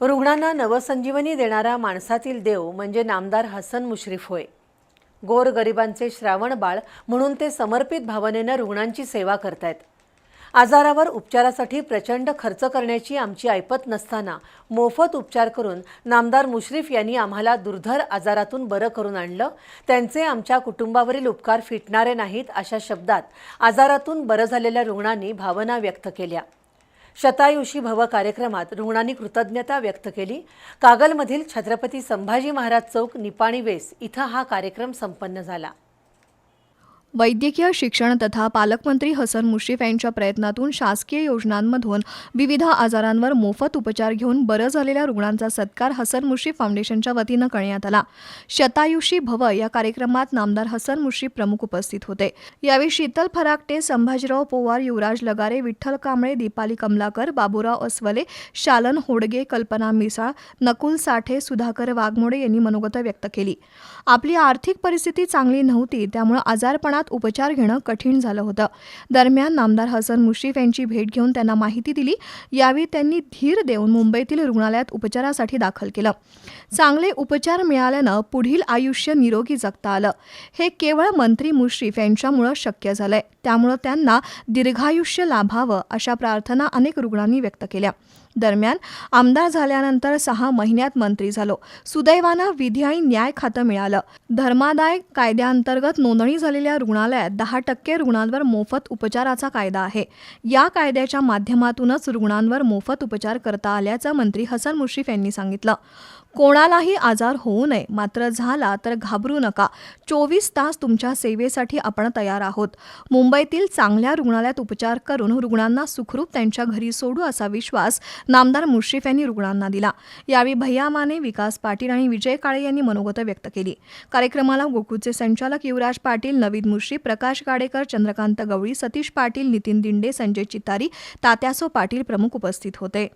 रुग्णांना नवसंजीवनी देणारा माणसातील देव म्हणजे नामदार हसन मुश्रीफ होय. गोर गरिबांचे श्रावण बाळ म्हणून ते समर्पित भावनेनं रुग्णांची सेवा करतायत. आजारावर उपचारासाठी प्रचंड खर्च करण्याची आमची ऐपत नसताना मोफत उपचार करून नामदार मुश्रीफ यांनी आम्हाला दुर्धर आजारातून बरं करून आणलं. त्यांचे आमच्या कुटुंबावरील उपकार फिटणारे नाहीत अशा शब्दात आजारातून बरं झालेल्या रुग्णांनी भावना व्यक्त केल्या. शतायुषी भव कार्यक्रमात रुग्णांनी कृतज्ञता व्यक्त केली. कागलमधील छत्रपती संभाजी महाराज चौक निपाणी वेस इथं हा कार्यक्रम संपन्न झाला. वैद्यकीय शिक्षण तथा पालकमंत्री हसन मुश्रीफ यांच्या प्रयत्नातून शासकीय योजनांमधून विविध आजारांवर मोफत उपचार घेऊन बरं झालेल्या रुग्णांचा सत्कार हसन मुश्रीफ फाउंडेशनच्या वतीनं करण्यात आला. शतायुषी भव या कार्यक्रमात नामदार हसन मुश्रीफ प्रमुख उपस्थित होते. यावेळी शीतल फराकटे संभाजीराव पोवार युवराज लगारे विठ्ठल कांबळे दीपाली कमलाकर बाबूराव अस्वले शालन होडगे कल्पना मिसाळ नकुल साठे सुधाकर वाघमोडे यांनी मनोगत व्यक्त केली. आपली आर्थिक परिस्थिती चांगली नव्हती त्यामुळे आजारपणात उपचार घेणं कठीण झालं होतं. दरम्यान नामदार हसन मुश्रीफ यांची भेट घेऊन त्यांना माहिती दिली. यावेळी त्यांनी धीर देऊन मुंबईतील रुग्णालयात उपचारासाठी दाखल केलं. चांगले उपचार मिळाल्यानं पुढील आयुष्य निरोगी जगता आलं. हे केवळ मंत्री मुश्रीफ यांच्यामुळं शक्य झालंय. त्यामुळं त्यांना दीर्घायुष्य लाभावं अशा प्रार्थना अनेक रुग्णांनी व्यक्त केल्या. दरम्यान आमदार झाल्यानंतर सहा महिन्यात मंत्री झालो. सुदैवानं विधी आणि न्याय खातं मिळालं. धर्मादाय कायद्याअंतर्गत नोंदणी झालेल्या रुग्णालयात दहा टक्के रुग्णांवर मोफत उपचाराचा कायदा आहे. या कायद्याच्या माध्यमातूनच रुग्णांवर मोफत उपचार करता आल्याचं मंत्री हसन मुश्रीफ यांनी सांगितलं. कोणालाही आजार होऊ नये मात्र झाला तर घाबरू नका. चोवीस तास तुमच्या सेवेसाठी आपण तयार आहोत. मुंबईतील चांगल्या रुग्णालयात उपचार करून रुग्णांना सुखरूप त्यांच्या घरी सोडू असा विश्वास नामदार मुश्रीफ यांनी रुग्णांना दिला. यावेळी भैया माने विकास पाटील आणि विजय काळे यांनी मनोगत व्यक्त केली. कार्यक्रमाला गोकुळचे संचालक युवराज पाटील नवीद मुश्रीफ प्रकाश गाडेकर चंद्रकांत गवळी सतीश पाटील नितीन दिंडे संजय चितारी तात्यासो पाटील प्रमुख उपस्थित होते.